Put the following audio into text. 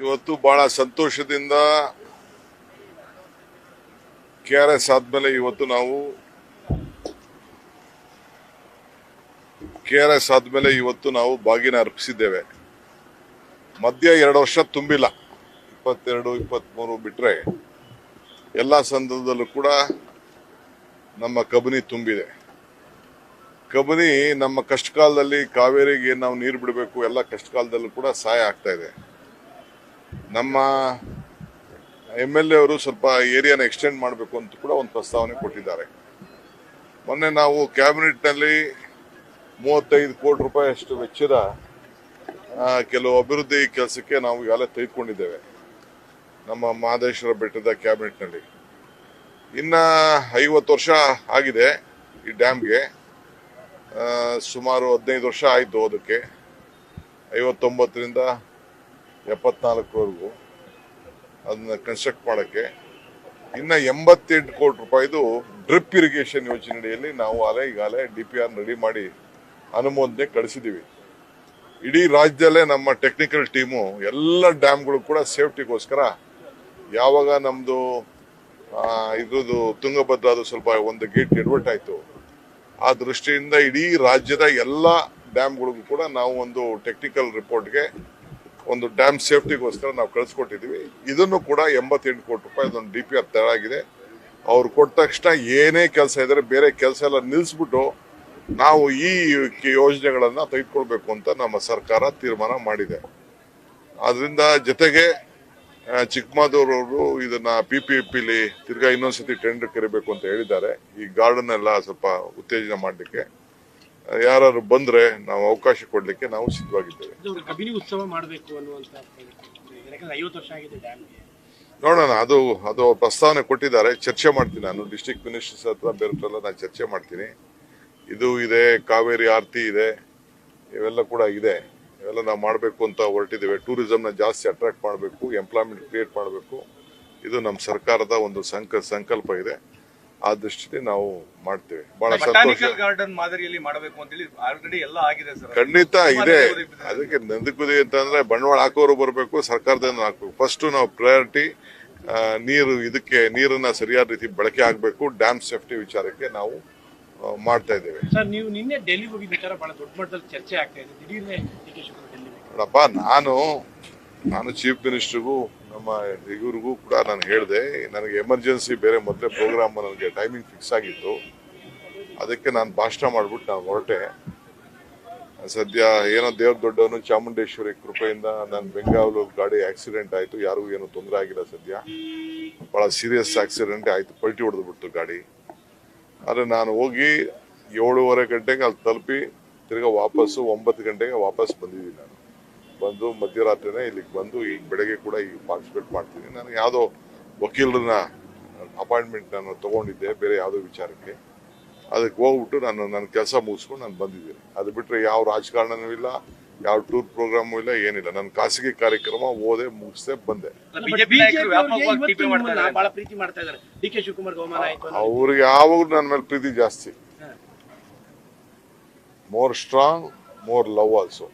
ಇವತ್ತು ಬಹಳ ಸಂತೋಷದಿಂದ ಕೆ ಆರ್ ಎಸ್ ಆದ್ಮೇಲೆ ಇವತ್ತು ನಾವು ಕೆ ಆರ್ ಎಸ್ ಆದ್ಮೇಲೆ ಇವತ್ತು ನಾವು ಬಾಗಿನ ಅರ್ಪಿಸಿದ್ದೇವೆ. ಮಧ್ಯ ಎರಡು ವರ್ಷ ತುಂಬಿಲ್ಲ. ಇಪ್ಪತ್ತೆರಡು ಇಪ್ಪತ್ತ್ಮೂರು ಬಿಟ್ರೆ ಎಲ್ಲ ಸಂದರ್ಭದಲ್ಲೂ ಕೂಡ ನಮ್ಮ ಕಬನಿ ತುಂಬಿದೆ. ಕಬನಿ ನಮ್ಮ ಕಷ್ಟಕಾಲದಲ್ಲಿ ಕಾವೇರಿಗೆ ನಾವು ನೀರು ಬಿಡಬೇಕು, ಎಲ್ಲ ಕಷ್ಟಕಾಲದಲ್ಲೂ ಕೂಡ ಸಹಾಯ ಆಗ್ತಾ ಇದೆ. ನಮ್ಮ ಎಂ ಎಲ್ ಎ ಅವರು ಸ್ವಲ್ಪ ಏರಿಯಾನ ಎಕ್ಸ್ಟೆಂಡ್ ಮಾಡಬೇಕು ಅಂತ ಕೂಡ ಒಂದು ಪ್ರಸ್ತಾವನೆ ಕೊಟ್ಟಿದ್ದಾರೆ. ಮೊನ್ನೆ ನಾವು ಕ್ಯಾಬಿನೆಟ್ನಲ್ಲಿ ಮೂವತ್ತೈದು ಕೋಟಿ ರೂಪಾಯಿಯಷ್ಟು ವೆಚ್ಚದ ಕೆಲವು ಅಭಿವೃದ್ಧಿ ಕೆಲಸಕ್ಕೆ ನಾವು ಈಗಾಗಲೇ ತೆಗೆದುಕೊಂಡಿದ್ದೇವೆ. ನಮ್ಮ ಮಹದೇಶ್ವರ ಬೆಟ್ಟದ ಕ್ಯಾಬಿನೆಟ್ನಲ್ಲಿ. ಇನ್ನ ಐವತ್ತು ವರ್ಷ ಆಗಿದೆ ಈ ಡ್ಯಾಮ್ಗೆ. ಸುಮಾರು ಹದಿನೈದು ವರ್ಷ ಆಯಿತು ಅದಕ್ಕೆ. ಐವತ್ತೊಂಬತ್ತರಿಂದ ಎಪ್ಪತ್ನಾಲ್ಕರವರೆಗೂ ಅದನ್ನ ಕನ್ಸ್ಟ್ರಕ್ಟ್ ಮಾಡೋಕ್ಕೆ. ಇನ್ನು ಎಂಬತ್ತೆಂಟು ಕೋಟಿ ರೂಪಾಯಿದು ಡ್ರಿಪ್ ಇರಿಗೇಷನ್ ಯೋಜನೆಯಲ್ಲಿ ನಾವು ಅಲೆ ಈಗಾಗಲೇ ಡಿ ಪಿ ಆರ್ ರೆಡಿ ಮಾಡಿ ಅನುಮೋದನೆ ಕಳಿಸಿದ್ದೀವಿ ಇಡೀ ರಾಜ್ಯದಲ್ಲೇ ನಮ್ಮ ಟೆಕ್ನಿಕಲ್ ಟೀಮು ಎಲ್ಲ ಡ್ಯಾಮ್ಗಳು ಕೂಡ ಸೇಫ್ಟಿಗೋಸ್ಕರ ಯಾವಾಗ ನಮ್ಮದು ಇದ್ರದ್ದು ತುಂಗಭದ್ರಾದು ಸ್ವಲ್ಪ ಒಂದು ಗೇಟ್ ಎಡ್ವರ್ಟ್ ಆಯಿತು, ಆ ದೃಷ್ಟಿಯಿಂದ ಇಡೀ ರಾಜ್ಯದ ಎಲ್ಲ ಡ್ಯಾಮ್ಗಳಿಗೂ ಕೂಡ ನಾವು ಒಂದು ಟೆಕ್ನಿಕಲ್ ರಿಪೋರ್ಟ್ಗೆ ಒಂದು ಡ್ಯಾಮ್ ಸೇಫ್ಟಿಗೋಸ್ಕರ ನಾವು ಕಳಿಸ್ಕೊಟ್ಟಿದ್ದೀವಿ ಇದನ್ನು ಕೂಡ ಎಂಬತ್ತೆಂಟು ಕೋಟಿ ರೂಪಾಯಿ ಅದೊಂದು ಡಿ ಪಿ ಆರ್ ತಯಾರಾಗಿದೆ. ಅವ್ರು ಕೊಟ್ಟ ತಕ್ಷಣ ಏನೇ ಕೆಲಸ ಇದ್ರೆ ಬೇರೆ ಕೆಲಸ ಎಲ್ಲ ನಿಲ್ಲಿಸ್ಬಿಟ್ಟು ನಾವು ಈ ಯೋಜನೆಗಳನ್ನು ತೆಗೆದುಕೊಳ್ಬೇಕು ಅಂತ ನಮ್ಮ ಸರ್ಕಾರ ತೀರ್ಮಾನ ಮಾಡಿದೆ. ಅದರಿಂದ ಜೊತೆಗೆ ಚಿಕ್ಕಮಗಳೂರವರು ಇದನ್ನ ಪಿ ಪಿ ಪಿಲಿ ತಿರ್ಗಾ ಇನ್ನೊಂದ್ಸತಿ ಟೆಂಡರ್ ಕರಿಬೇಕು ಅಂತ ಹೇಳಿದ್ದಾರೆ. ಈ ಗಾರ್ಡನ್ ಎಲ್ಲ ಸ್ವಲ್ಪ ಉತ್ತೇಜನ ಮಾಡಲಿಕ್ಕೆ. ಯಾರು ಬಂದ್ರೆ ನಾವು ಅವಕಾಶ ಕೊಡ್ಲಿಕ್ಕೆ ನಾವು ಸಿದ್ಧವಾಗಿದ್ದೇವೆ. ಇದು ಕಬಿನಿ ಉತ್ಸವ ಮಾಡಬೇಕು ಅನ್ನುವಂತ ಯಾಕಂದ್ರೆ ಐವತ್ತು ವರ್ಷ ಆಗಿದೆ ಡ್ಯಾಮ್ಗೆ. ನೋಡೋಣ ಅದು ಅದು ಪ್ರಸ್ತಾವನೆ ಕೊಟ್ಟಿದ್ದಾರೆ. ಚರ್ಚೆ ಮಾಡ್ತೀನಿ ನಾನು. ಡಿಸ್ಟ್ರಿಕ್ಟ್ ಮಿನಿಸ್ಟರ್ಸ್ ಹತ್ರ ಬೇರೆ ಹತ್ರ ಎಲ್ಲ ನಾನು ಚರ್ಚೆ ಮಾಡ್ತೀನಿ. ಇದು ಇದೆ ಕಾವೇರಿ ಆರತಿ ಇದೆ ಇವೆಲ್ಲ ಕೂಡ ಇದೆ. ಇವೆಲ್ಲ ನಾವು ಮಾಡಬೇಕು ಅಂತ ಹೊರಟಿದ್ದೇವೆ. ಟೂರಿಸಮ್ನ ಜಾಸ್ತಿ ಅಟ್ರಾಕ್ಟ್ ಮಾಡಬೇಕು ಎಂಪ್ಲಾಯ್ಮೆಂಟ್ ಕ್ರಿಯೇಟ್ ಮಾಡಬೇಕು. ಇದು ನಮ್ಮ ಸರ್ಕಾರದ ಒಂದು ಸಂಕ ಸಂಕಲ್ಪ ಇದೆ. ಆ ದೃಷ್ಟಿಯಲ್ಲಿ ನಾವು ಮಾಡ್ತೇವೆ. ಬಹಳ ಸಂತೋಷ. ಬಟಾನಿಕಲ್ ಗಾರ್ಡನ್ ಮಾದರಿಯಲ್ಲಿ ಮಾಡಬೇಕು ಅಂತ ಹೇಳಿ ಆಲ್ರೆಡಿ ಎಲ್ಲ ಆಗಿದೆ ಸರ್. ಖಂಡಿತ ಇದೆ. ಅದಕ್ಕೆ ನಂದಕುದಿ ಅಂತಂದ್ರೆ ಬಂಡವಾಳ ಹಾಕೋರು ಬರಬೇಕು ಸರ್ಕಾರದಿಂದ ಹಾಕಬೇಕು. ಫಸ್ಟ್ ನಾವು ಪ್ರಯಾರಿಟಿ ನೀರು ಇದಕ್ಕೆ ನೀರನ್ನ ಸರಿಯಾದ ರೀತಿ ಬಳಕೆ ಆಗಬೇಕು ಡ್ಯಾಮ್ ಸೇಫ್ಟಿ ವಿಚಾರಕ್ಕೆ ನಾವು ಆ, ಮಾಡ್ತಾ ಇದ್ದೇವೆ. ಸರ್ ನೀವು ನಿನ್ನೆ ಡೆಲ್ಲಿ ಹೋಗಿದ್ದ ವಿಚಾರ ಬಹಳ ದೊಡ್ಡ ಮಟ್ಟದಲ್ಲಿ ಚರ್ಚೆ ಆಗ್ತಾ ಇದೆ. ದಿಢೀರ್ನೆ ಡಿ ಕೆ ಶಿವಕುಮಾರ್ ಡೆಲ್ಲಿ ನೋಡಪ್ಪ ನಾನು ನಾನು ಚೀಫ್ ಮಿನಿಸ್ಟರ್ಗೂ, ನಮ್ಮ ಇವ್ರಿಗೂ ಕೂಡ ನಾನು ಹೇಳಿದೆ, ನನಗೆ ಎಮರ್ಜೆನ್ಸಿ ಬೇರೆ ಮೊದಲೇ ಪ್ರೋಗ್ರಾಮ್ ನನಗೆ ಟೈಮಿಂಗ್ ಫಿಕ್ಸ್ ಆಗಿತ್ತು. ಅದಕ್ಕೆ ನಾನು ಭಾಷಣ ಮಾಡಿಬಿಟ್ಟು ನಾನು ಹೊರಟೆ. ಸದ್ಯ ಏನೋ ದೇವ್ರ ದೊಡ್ಡವನು ಚಾಮುಂಡೇಶ್ವರಿ ಕೃಪೆಯಿಂದ ನಾನು ಬೆಂಗಾವಲು ಗಾಡಿ ಆಕ್ಸಿಡೆಂಟ್ ಆಯಿತು, ಯಾರಿಗೂ ಏನೂ ತೊಂದರೆ ಆಗಿಲ್ಲ ಸದ್ಯ. ಭಾಳ ಸೀರಿಯಸ್ ಆಕ್ಸಿಡೆಂಟ್ ಆಯಿತು, ಪಲ್ಟಿ ಹೊಡೆದು ಬಿಡ್ತು ಗಾಡಿ. ಆದರೆ ನಾನು ಹೋಗಿ ಏಳುವರೆ ಗಂಟೆಗೆ ಅಲ್ಲಿ ತಲುಪಿ, ತಿರ್ಗಾ ವಾಪಸ್ಸು ಒಂಬತ್ತು ಗಂಟೆಗೆ ವಾಪಸ್ ಬಂದಿದ್ದೀನಿ ಬಂದು ಮಧ್ಯರಾತ್ರಿನೇ ಇಲ್ಲಿಗೆ ಬಂದು ಈಗ ಬೆಳಗ್ಗೆ ಕೂಡ ಈಗ ಪಾರ್ಟಿಸಿಪೇಟ್ ಮಾಡ್ತೀನಿ. ನಾನು ಯಾವುದೋ ವಕೀಲರನ್ನ ಅಪಾಯಿಂಟ್ಮೆಂಟ್ ನಾನು ತಗೊಂಡಿದ್ದೆ ಬೇರೆ ಯಾವುದೋ ವಿಚಾರಕ್ಕೆ. ಅದಕ್ಕೆ ಹೋಗ್ಬಿಟ್ಟು ನಾನು ನನ್ನ ಕೆಲಸ ಮುಗಿಸ್ಕೊಂಡು ನಾನು ಬಂದಿದ್ದೀನಿ. ಅದು ಬಿಟ್ಟರೆ ಯಾವ ರಾಜಕಾರಣನೂ ಇಲ್ಲ ಯಾವ ಟೂರ್ ಪ್ರೋಗ್ರಾಮು ಇಲ್ಲ ಏನಿಲ್ಲ. ನನ್ನ ಖಾಸಗಿ ಕಾರ್ಯಕ್ರಮ ಓದೆ ಮುಗಿಸ್ದೆ ಬಂದೆ. ಅವ್ರಿಗೆ ಯಾವಾಗಲೂ ನನ್ನ ಮೇಲೆ ಪ್ರೀತಿ ಜಾಸ್ತಿ. More strong more love also